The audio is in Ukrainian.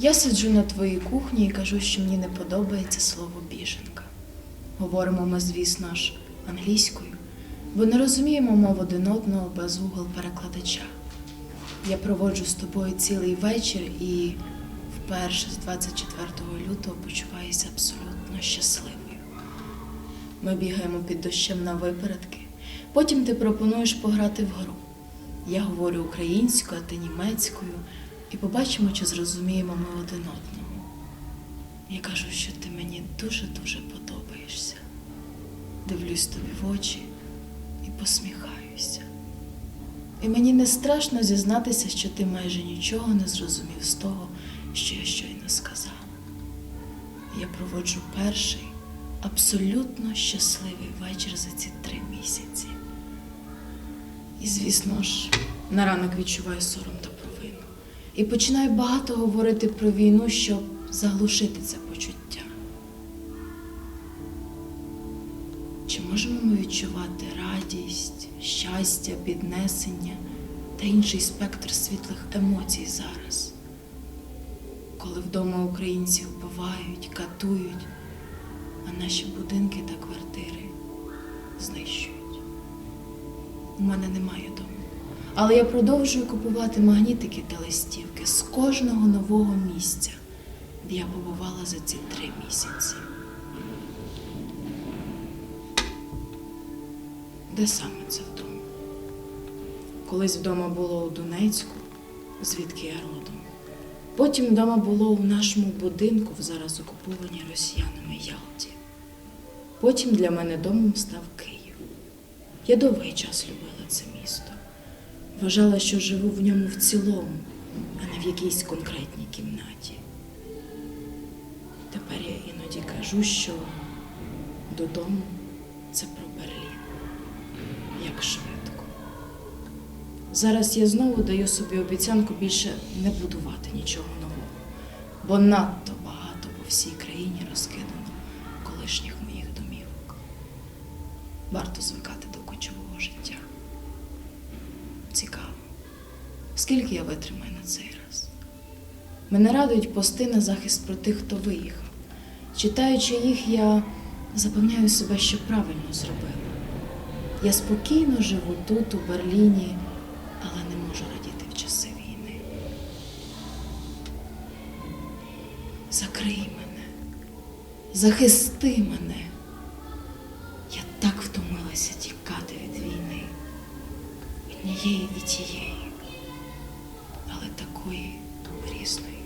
Я сиджу на твоїй кухні і кажу, що мені не подобається слово біженка. Говоримо ми, звісно ж, англійською, бо не розуміємо мов один одного без угол перекладача. Я проводжу з тобою цілий вечір і вперше з 24 лютого почуваюся абсолютно щасливою. Ми бігаємо під дощем на випередки. Потім ти пропонуєш пограти в гру. Я говорю українською, а ти німецькою, і побачимо, чи зрозуміємо ми один одного. Я кажу, що ти мені дуже-дуже подобаєшся. Дивлюсь тобі в очі і посміхаюся. І мені не страшно зізнатися, що ти майже нічого не зрозумів з того, що я щойно сказала. Я проводжу перший абсолютно щасливий вечір за ці три місяці. І, звісно ж, на ранок відчуваю сором провину. І починаю багато говорити про війну, щоб заглушити це почуття. Чи можемо ми відчувати радість, щастя, піднесення та інший спектр світлих емоцій зараз, коли вдома українці вбивають, катують, а наші будинки та квартири знищують? У мене немає дому. Але я продовжую купувати магнітики та листівки з кожного нового місця, де я побувала за ці три місяці. Де саме це вдома? Колись вдома було у Донецьку, звідки я родом. Потім вдома було у нашому будинку в зараз окупованій росіянами Ялті. Потім для мене домом став Київ. Я довгий час любила це місто. Вважала, що живу в ньому в цілому, а не в якійсь конкретній кімнаті. Тепер я іноді кажу, що додому це про Берлін. Як швидко. Зараз я знову даю собі обіцянку більше не будувати нічого нового, бо надто багато по всій країні розкидано колишніх моїх домівок. Варто звикати до скільки я витримаю на цей раз. Мене радують пости на захист про тих, хто виїхав. Читаючи їх, я запевняю себе, що правильно зробила. Я спокійно живу тут, у Берліні, але не можу радіти в часи війни. Закрий мене, захисти мене. Я так втомилася тікати від війни, однієї і тієї, такої різної.